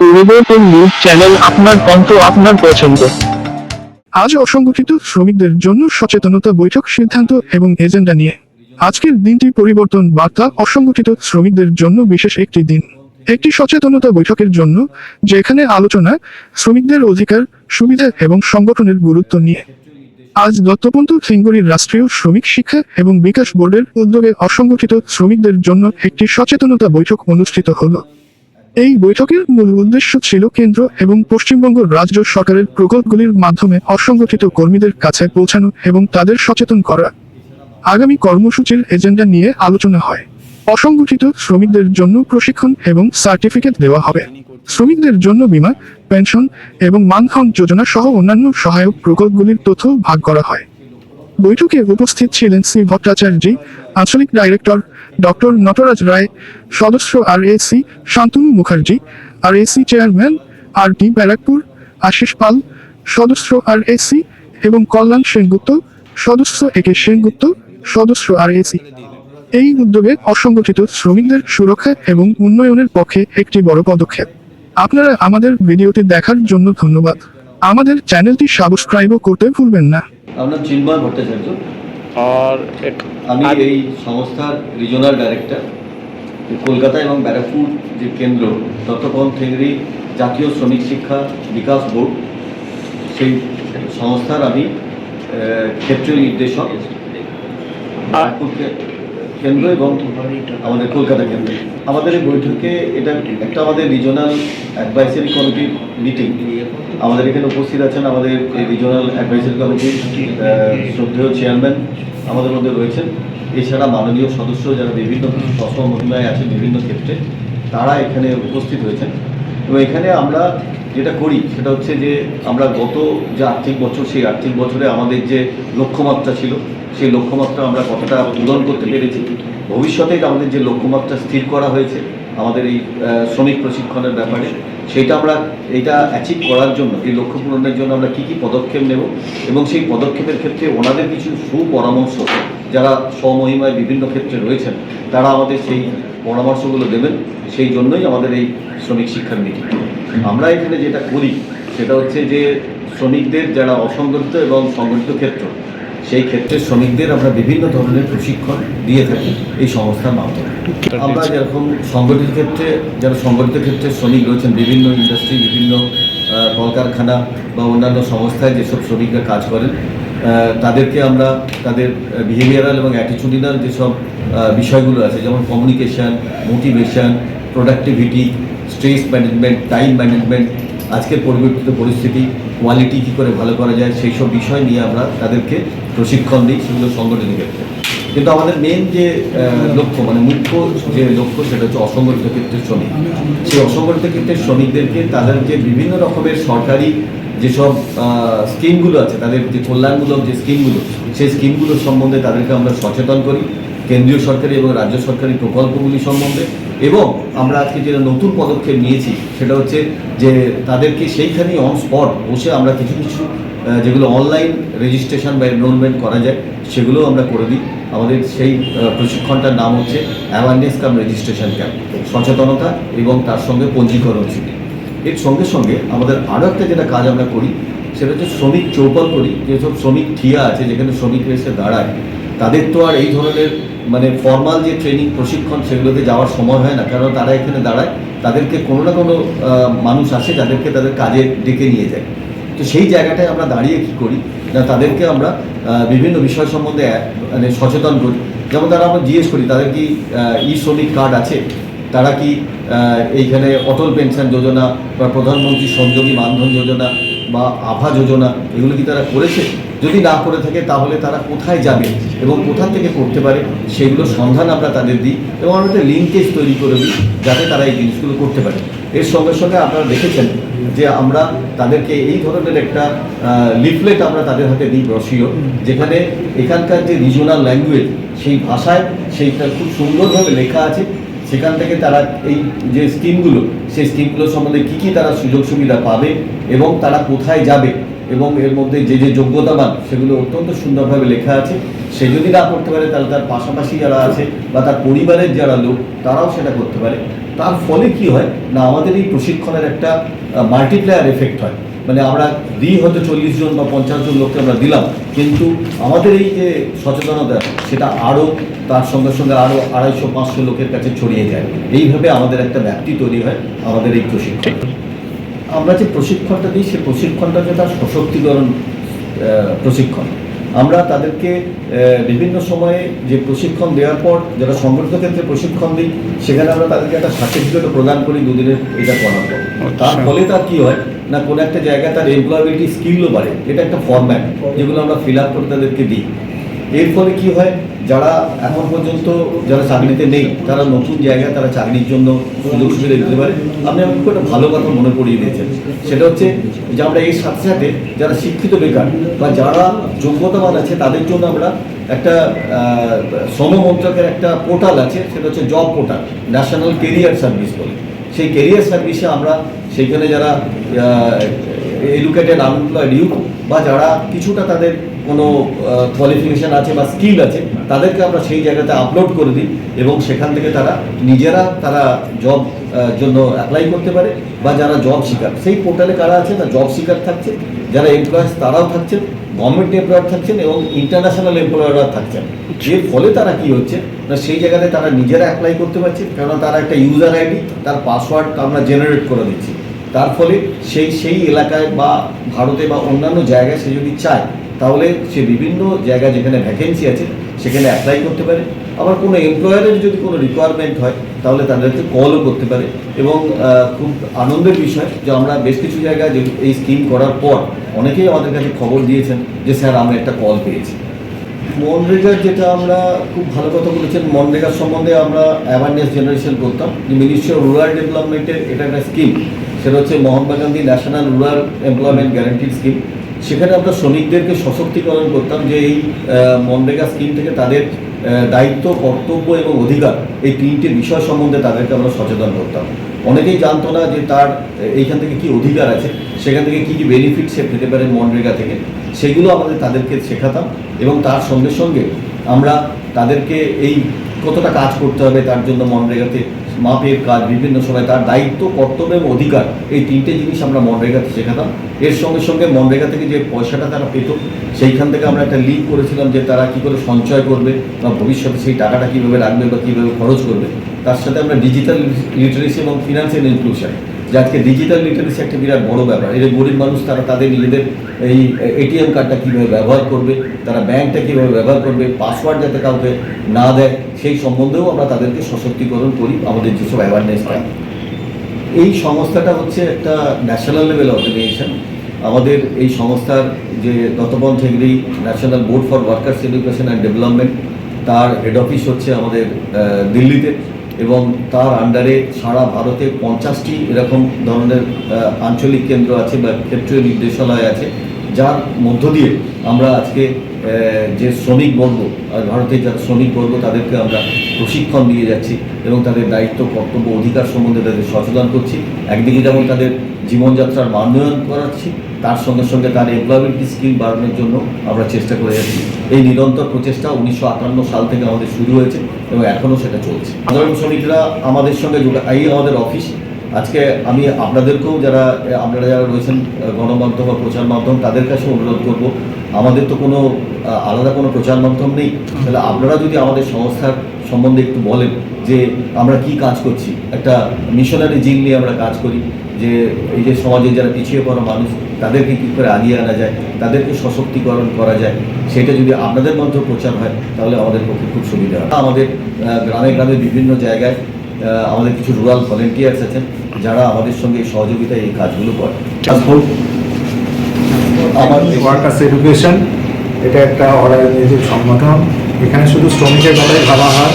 পরিবর্তন news channel আপনার কণ্ঠ আপনার পছন্দ। আজ অসংগঠিত শ্রমিকদের জন্য সচেতনতা বৈঠক সিদ্ধান্ত এবং এজেন্ডা নিয়ে। আজকের দিনটি পরিবর্তন বার্তা অসংগঠিত শ্রমিকদের জন্য বিশেষ একটি দিন। একটি সচেতনতা বৈঠকের জন্য, যেখানে আলোচনা, শ্রমিকদের অধিকার, সুবিধা এবং সংগঠনের গুরুত্ব নিয়ে। আজ দত্তপন্ত সিঙ্গুরির রাষ্ট্রীয় শ্রমিক শিক্ষা এবং বিকাশ বোর্ডের উদ্যোগে অসংগঠিত শ্রমিকদের জন্য একটি সচেতনতা বৈঠক অনুষ্ঠিত হলো। এই বৈঠকের মূল উদ্দেশ্য ছিল কেন্দ্র এবং পশ্চিমবঙ্গ রাজ্য সরকারের প্রকল্পগুলির মাধ্যমে অসংগঠিত কর্মীদের কাছে পৌঁছানো এবং তাদের সচেতন করা। আগামী কর্মসূচির এজেন্ডা নিয়ে আলোচনা হয়। অসংগঠিত শ্রমিকদের জন্য প্রশিক্ষণ এবং সার্টিফিকেট দেওয়া হবে। শ্রমিকদের জন্য বীমা, পেনশন এবং মানধন যোজনা সহ অন্যান্য সহায়ক প্রকল্পগুলির তথ্য ভাগ করা হয়। বৈঠকে উপস্থিত ছিলেন শ্রী ভট্টাচার্যজি আঞ্চলিক ডাইরেক্টর ডক্টর নটরাজ রায়, সদস্য R AC Shantanu Mukherjee, R AC chairman R T Barrackpore, Ashish Pal, সদস্য আর এসি এবং কল্যাণ সেনগুপ্ত, সদস্য এ কে সেনগুপ্ত, সদস্য আর এসি এই উদ্যোগে অসংগঠিত শ্রমিকদের সুরক্ষা এবং উন্নয়নের পক্ষে একটি বড় পদক্ষেপ। আপনারা আমাদের ভিডিওটি দেখার জন্য ধন্যবাদ। আমাদের চ্যানেলটি সাবস্ক্রাইবও করতে ভুলবেন না। আমার নাম চিন্ময় ভট্টাচার্য। আর আমি এই সংস্থার রিজনাল ডাইরেক্টর কলকাতা এবং ব্যারাকপুর যে কেন্দ্র তত্ত্বপন থেংরি জাতীয় শ্রমিক শিক্ষা বিকাশ বোর্ড সেই সংস্থার আমি ক্ষেত্রীয় নির্দেশক। ব্যারাকপুর কেন্দ্র এবং আমাদের কলকাতা কেন্দ্র। আমাদের এই বৈঠকে এটা একটা আমাদের রিজনাল অ্যাডভাইসারি কমিটির মিটিং আমাদের এখানে উপস্থিত আছেন আমাদের এই রিজনাল অ্যাডভাইসারি কমিটির শ্রদ্ধেয় চেয়ারম্যান আমাদের মধ্যে রয়েছেন। এছাড়া মাননীয় সদস্য যারা বিভিন্ন সফল মহিলায় আছেন বিভিন্ন ক্ষেত্রে, তারা এখানে উপস্থিত হয়েছেন। এবং এখানে আমরা যেটা করি, সেটা হচ্ছে যে আমরা গত যে আর্থিক বছর, সেই আর্থিক বছরে আমাদের যে লক্ষ্যমাত্রা ছিল সেই লক্ষ্যমাত্রা আমরা কতটা পূরণ করতে পেরেছি। ভবিষ্যতে আমাদের যে লক্ষ্যমাত্রা স্থির করা হয়েছে, আমাদের এই শ্রমিক প্রশিক্ষণের ব্যাপারে, সেটা আমরা, এটা অ্যাচিভ করার জন্য, এই লক্ষ্য পূরণের জন্য আমরা কী কী পদক্ষেপ নেব এবং সেই পদক্ষেপের ক্ষেত্রে ওনাদের কিছু সুপরামর্শ, যারা স্বমহিমায় বিভিন্ন ক্ষেত্রে রয়েছেন, তারা আমাদের সেই পরামর্শগুলো দেবেন, সেই জন্যই আমাদের এই শ্রমিক শিক্ষার মিটিং আমরা এখানে যেটা করি, সেটা হচ্ছে যে শ্রমিকদের যারা অসংগঠিত এবং সংগঠিত ক্ষেত্র সেই ক্ষেত্রে শ্রমিকদের আমরা বিভিন্ন ধরনের প্রশিক্ষণ দিয়ে থাকি এই সংস্থার মাধ্যমে। আমরা যেরকম সংগঠিত ক্ষেত্রে যারা সংগঠিত ক্ষেত্রে শ্রমিক রয়েছেন বিভিন্ন ইন্ডাস্ট্রি বিভিন্ন কলকারখানা বা অন্যান্য সংস্থায় যেসব শ্রমিকরা কাজ করেন তাদেরকে আমরা তাদের বিহেভিয়ারাল এবং অ্যাটিচিউডিনাল যেসব বিষয়গুলো আছে যেমন communication motivation productivity stress management time management আজকের পরিবর্তিত পরিস্থিতি কোয়ালিটি কী করে ভালো করা যায়, সেই সব বিষয় নিয়ে আমরা তাদেরকে প্রশিক্ষণ দিই সেগুলো সংগঠিত ক্ষেত্রে। কিন্তু আমাদের মেন যে লক্ষ্য মানে মুখ্য যে লক্ষ্য সেটা হচ্ছে অসংগঠিত ক্ষেত্রের শ্রমিক। সেই অসংগঠিত ক্ষেত্রের শ্রমিকদেরকে তাদের যে বিভিন্ন রকমের সরকারি যেসব স্কিমগুলো আছে, তাদের যে কল্যাণমূলক যে স্কিমগুলো, সেই স্কিমগুলো সম্বন্ধে তাদেরকে আমরা সচেতন করি। কেন্দ্রীয় সরকারি এবং রাজ্য সরকারি প্রকল্পগুলি সম্বন্ধে। এবং আমরা আজকে যেটা নতুন পদক্ষেপ নিয়েছি, সেটা হচ্ছে যে তাদেরকে সেইখানেই অন স্পট বসে আমরা কিছু কিছু যেগুলো অনলাইন রেজিস্ট্রেশন বা এনরোলমেন্ট করা যায় সেগুলো আমরা করে দিই। আমাদের সেই প্রশিক্ষণটার নাম হচ্ছে অ্যাওয়ারনেস কাম রেজিস্ট্রেশন ক্যাম্প সচেতনতা এবং তার সঙ্গে পঞ্জীকরণ শিবির। এর সঙ্গে সঙ্গে আমাদের আরও একটা যেটা কাজ আমরা করি, সেটা হচ্ছে শ্রমিক চৌপাল করি। যেসব শ্রমিক ঠিয়া আছে, যেখানে শ্রমিকরা এসে দাঁড়ায়, তাদের তো আর এই ধরনের মানে ফর্মাল যে ট্রেনিং প্রশিক্ষণ সেগুলোতে যাওয়ার সময় হয় না কারণ তারা এখানে দাঁড়ায়। তাদেরকে কোনো না কোনো মানুষ আসে যাদেরকে তাদের কাজে ডেকে নিয়ে যায়। তো সেই জায়গাটায় আমরা দাঁড়িয়ে কী করি? না, তাদেরকে আমরা বিভিন্ন বিষয় সম্বন্ধে মানে সচেতন করি। যেমন তারা আমরা জিজ্ঞেস করি, তাদের কি ই শ্রমিক কার্ড আছে? তারা কি এইখানে অটল পেনশন যোজনা বা প্রধানমন্ত্রী সংযোগী মানধন যোজনা বা আভা যোজনা, এগুলো কি তারা করেছে? যদি না করে থাকে, তাহলে তারা কোথায় যাবে এবং কোথা থেকে করতে পারে, সেগুলো সন্ধান আমরা তাদের দিই এবং আমরা একটা লিঙ্কেজ তৈরি করে দিই যাতে তারা এই জিনিসগুলো করতে পারে। এর সঙ্গে সঙ্গে আপনারা দেখেছেন যে আমরা তাদেরকে এই ধরনের একটা লিফলেট আমরা তাদের হাতে দিই ব্রশিও যেখানে এখানকার যে রিজনাল ল্যাঙ্গুয়েজ সেই ভাষায় সেইটা খুব সুন্দরভাবে লেখা আছে। সেখান থেকে তারা এই যে স্কিমগুলো, সেই স্কিমগুলো সম্বন্ধে কী কী তারা সুযোগ সুবিধা পাবে এবং তারা কোথায় যাবে এবং এর মধ্যে যে যে যোগ্যতামান সেগুলো অত্যন্ত সুন্দরভাবে লেখা আছে। সে যদি না করতে পারে, তাহলে তার পাশাপাশি যারা আছে বা তার পরিবারের যারা লোক, তারাও সেটা করতে পারে। তার ফলে কি হয় না, আমাদের এই প্রশিক্ষণের একটা মাল্টিপ্লায়ার এফেক্ট হয়। মানে আমরা দিই হয়তো চল্লিশ জন বা পঞ্চাশ জন লোককে আমরা দিলাম কিন্তু আমাদের এই যে সচেতনতা সেটা আরও তার সঙ্গে সঙ্গে আরও আড়াইশো পাঁচশো লোকের কাছে ছড়িয়ে যায়। এইভাবে আমাদের একটা ব্যাপ্তি তৈরি হয় আমাদের এই প্রশিক্ষণ। আমরা যে প্রশিক্ষণটা দিই সেই প্রশিক্ষণটা যে তার সশক্তিকরণ প্রশিক্ষণ। আমরা তাদেরকে বিভিন্ন সময়ে যে প্রশিক্ষণ দেওয়ার পর যারা সংগঠিত ক্ষেত্রে প্রশিক্ষণ দিই সেখানে আমরা তাদেরকে একটা সার্টিফিকেটও প্রদান করি দুদিনের এটা করার পর। তার ফলে তার কী হয়? না কোনো একটা জায়গায় তার এমপ্লয়াবিলিটি স্কিলও বাড়ে, এটা একটা ফর্ম্যাট যেগুলো আমরা ফিল আপ করে তাদেরকে দিই। এর ফলে কি হয়, যারা এখন পর্যন্ত যারা চাকরিতে নেই, তারা নতুন জায়গায় তারা চাকরির জন্য সুযোগ সুবিধা দিতে পারে। আপনি আমাকে একটা ভালো কথা মনে করিয়ে দিয়েছেন। সেটা হচ্ছে যে আমরা এর সাথে সাথে যারা শিক্ষিত বেকার বা যারা যোগ্যতাবান আছে, তাদের জন্য আমরা একটা শ্রম মন্ত্রকের একটা পোর্টাল আছে, সেটা হচ্ছে job portal national career service বলে। সেই কেরিয়ার সার্ভিসে আমরা সেইখানে যারা এডুকেটেড আনএমপ্লয়েড ইউথ বা যারা কিছুটা তাদের কোনো কোয়ালিফিকেশান আছে বা স্কিল আছে, তাদেরকে আমরা সেই জায়গাতে আপলোড করে দিই এবং সেখান থেকে তারা নিজেরা তারা জব জন্য অ্যাপ্লাই করতে পারে বা যারা জব শিকার। সেই পোর্টালে কারা আছে? না জব শিকার থাকছে। যারা এমপ্লয়ার্স তারাও থাকছেন। গভর্নমেন্ট এমপ্লয়ার থাকছেন এবং ইন্টারন্যাশনাল এমপ্লয়াররা থাকছেন। এর ফলে তারা কি হচ্ছে? না, সেই জায়গাতে তারা নিজেরা অ্যাপ্লাই করতে পারছে, কেননা তারা একটা ইউজার আইডি তার পাসওয়ার্ড আমরা জেনারেট করে দিচ্ছি। তার ফলে সেই সেই এলাকায় বা ভারতে বা অন্যান্য জায়গায় সে যদি চায়, তাহলে সে বিভিন্ন জায়গায় যেখানে ভ্যাকেন্সি আছে, সেখানে অ্যাপ্লাই করতে পারে। আবার কোনো এমপ্লয়ারের যদি কোনো রিকোয়ারমেন্ট হয়, তাহলে তাদেরকে কলও করতে পারে। এবং খুব আনন্দের বিষয় যে আমরা বেশ কিছু জায়গায় যে এই স্কিম করার পর অনেকেই আমাদের কাছে খবর দিয়েছেন যে, স্যার, আমরা একটা কল পেয়েছি। মনরেগার যেটা আমরা খুব ভালো কথা বলেছেন মনরেগার সম্বন্ধে আমরা অ্যাওয়ারনেস জেনারেশন করতাম যে মিনিস্ট্রি অফ রুরাল ডেভেলপমেন্টের এটা একটা স্কিম সেটা হচ্ছে Mahatma Gandhi national rural employment guarantee scheme সেখানে আমরা শ্রমিকদেরকে সশক্তিকরণ করতাম যে, এই মনরেগা স্কিম থেকে তাদের দায়িত্ব, কর্তব্য এবং অধিকার এই তিনটে বিষয় সম্বন্ধে তাদেরকে আমরা সচেতন করতাম। অনেকেই জানতো না যে তার এইখান থেকে কি অধিকার আছে, সেখান থেকে কি কী বেনিফিট সে পেতে পারে মনরেগা থেকে। সেগুলো আমাদের তাদেরকে শেখাতাম এবং তার সঙ্গে সঙ্গে আমরা তাদেরকে এই কতটা কাজ করতে হবে, তার জন্য মনরেগাতে মাপের কাজ, বিভিন্ন সময় তার দায়িত্ব, কর্তব্য এবং অধিকার, এই তিনটে জিনিস আমরা মনরেগাতে শেখাতাম। এর সঙ্গে সঙ্গে মনরেগা থেকে যে পয়সাটা তারা পেত, সেইখান থেকে আমরা একটা লিঙ্ক করেছিলাম যে তারা কী করে সঞ্চয় করবে বা ভবিষ্যতে সেই টাকাটা কীভাবে রাখবে বা কীভাবে খরচ করবে। তার সাথে আমরা ডিজিটাল লিটারেসি এবং ফিনান্সিয়াল ইনক্লুশন যে আজকে ডিজিটাল লিটারেসি একটা বিরাট বড় ব্যাপার। যে গরিব মানুষ, তারা তাদের নিজেদের এই এটিএম কার্ডটা কীভাবে ব্যবহার করবে, তারা ব্যাংকটা কীভাবে ব্যবহার করবে পাসওয়ার্ড যাতে কাউকে না দেয়, সেই সম্বন্ধেও আমরা তাদেরকে সশক্তিকরণ করি আমাদের যেসব অ্যাওয়ারনেসটা এই সংস্থাটা হচ্ছে একটা ন্যাশনাল লেভেল অর্গানাইজেশন আমাদের এই সংস্থার যে Dattopant Thengadi national board for workers education and development তার হেড অফিস হচ্ছে আমাদের দিল্লিতে। এবং তার আন্ডারে সারা ভারতে পঞ্চাশটি এরকম ধরনের আঞ্চলিক কেন্দ্র আছে বা ক্ষেত্রীয় নির্দেশালয় আছে, যার মধ্য দিয়ে আমরা আজকে যে শ্রমিক বর্গ ভারতের যারা শ্রমিক বর্গ, তাদেরকে আমরা প্রশিক্ষণ দিয়ে যাচ্ছি এবং তাদের দায়িত্ব, কর্তব্য, অধিকার সম্বন্ধে তাদের সচেতন করছি। একদিকে যেমন তাদের জীবনযাত্রার মানোন্নয়ন করাচ্ছি, তার সঙ্গে সঙ্গে তার এমপ্লয়মেন্ট স্কিল বাড়ানোর জন্য আমরা চেষ্টা করে যাচ্ছি। এই নিরন্তর প্রচেষ্টা উনিশশো আটান্ন সাল থেকে আমাদের শুরু হয়েছে। এবং এখনও সেটা চলছে। সাধারণ শ্রমিকরা আমাদের সঙ্গে এই আমাদের অফিস। আজকে আমি আপনাদেরকেও যারা আপনারা যারা রয়েছেন গণমাধ্যম বা প্রচার মাধ্যম, তাদের কাছে অনুরোধ করব। আমাদের তো কোনো আলাদা কোনো প্রচার মাধ্যম নেই। তাহলে আপনারা যদি আমাদের সংস্থার সম্বন্ধে একটু বলেন যে আমরা কি কাজ করছি। একটা মিশনারি জিম নিয়ে আমরা কাজ করি। যে এই যে সমাজে যারা পিছিয়ে পড়া মানুষ তাদেরকে কী করে আগিয়ে আনা যায়? তাদেরকে সশক্তিকরণ করা যায়? সেটা যদি আপনাদের মধ্যে প্রচার হয় তাহলে আমাদের পক্ষে খুব সুবিধা হয় আমাদের গ্রামে গ্রামে বিভিন্ন জায়গায় আমাদের কিছু রুরাল ভলেন্টিয়ার্স আছেন যারা আমাদের সঙ্গে সহযোগিতায় এই কাজগুলো করে আমার ওয়ার্কার্স এডুকেশন এটা একটা অর্গানাইজেশন সংগঠন। এখানে শুধু শ্রমিকের কথাই ভাবা হয়।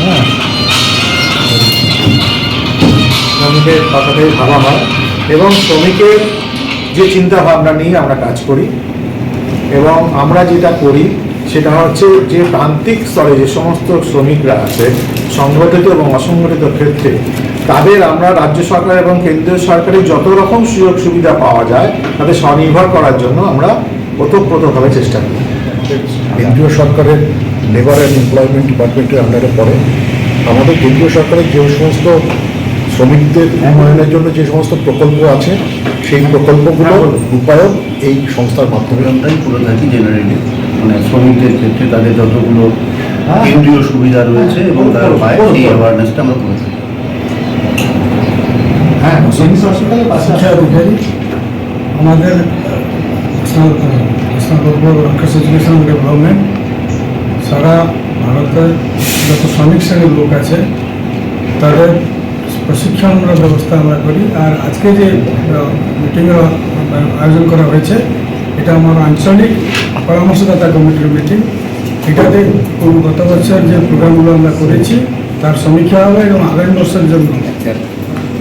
হ্যাঁ। শ্রমিকের কথাটাই ভাবা হয় এবং শ্রমিকের যে চিন্তা ভাবনা নিয়ে আমরা কাজ করি এবং আমরা যেটা করি সেটা হচ্ছে যে প্রান্তিক স্তরে যে সমস্ত শ্রমিকরা আছে, সংগঠিত এবং অসংগঠিত ক্ষেত্রে, তাদের আমরা রাজ্য সরকার এবং কেন্দ্রীয় সরকারের যত রকম সুযোগ সুবিধা পাওয়া যায়, তাদের স্বনির্ভর করার জন্য আমরা ওতপ্রোতভাবে চেষ্টা করি। কেন্দ্রীয় সরকারের লেবার অ্যান্ড এমপ্লয়মেন্ট ডিপার্টমেন্টের আন্ডারে পড়ে। আমাদের কেন্দ্রীয় সরকারের যে সমস্ত শ্রমিকদের উন্নয়নের জন্য যে সমস্ত প্রকল্প আছে সেই প্রকল্পগুলো রূপায়ণ এই সংস্থার মাধ্যমে। প্রোগ্রামটাই করে থাকি জেনারেলি মানে শ্রমিকদের ক্ষেত্রে তাদের যতগুলো কেন্দ্রীয় সুবিধা রয়েছে এবং তারা পায় সেই অ্যাওয়ারনেসটা আমরা করে থাকি হ্যাঁ আমাদের এডুকেশন ডেভেলপমেন্ট সারা ভারতের যত শ্রমিক শ্রেণির লোক আছে তাদের প্রশিক্ষণ ব্যবস্থা আমরা করি। আর আজকে যে মিটিংয়ের আয়োজন করা হয়েছে, এটা আমার আঞ্চলিক পরামর্শদাতা কমিটির মিটিং এটাতে গত বছর যে প্রোগ্রামগুলো আমরা করেছি, তার সমীক্ষা হবে এবং আগামী বছরের জন্য।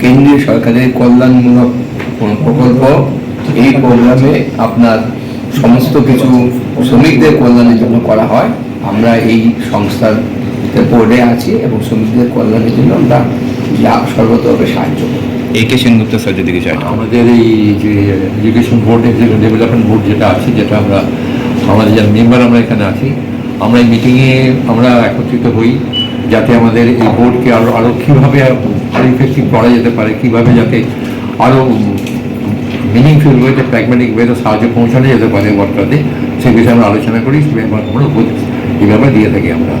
কেন্দ্রীয় সরকারের কল্যাণমূলক কোনো প্রকল্প, এই প্রোগ্রামে আপনার সমস্ত কিছু শ্রমিকদের কল্যাণের জন্য করা হয়। আমরা এই সংস্থার বোর্ডে আছি এবং শ্রমিকদের কল্যাণের জন্য আমরা যা সর্বতভাবে সাহায্য করি এ কে সেনগুপ্ত স্যার যদি কিছু আমাদের এই যে এডুকেশন বোর্ড ডেভেলপমেন্ট বোর্ড যেটা আছে যেটা আমরা আমাদের যারা মেম্বার আমরা এখানে আছি আমরা এই মিটিংয়ে আমরা একত্রিত হই যাতে আমাদের এই বোর্ডকে আরও আরও কীভাবে আরও ইফেক্টিভ করা যেতে পারে কীভাবে যাতে আরও মিনিংফুল ওয়েতে প্র্যাগমেটিক ওয়েতে সাহায্য পৌঁছানো যেতে পারে ওয়ার্কারদের সেই বিষয়ে আমরা আলোচনা করি এবং আমরা উপদেশ এই ব্যাপারে দিয়ে থাকি আমরা।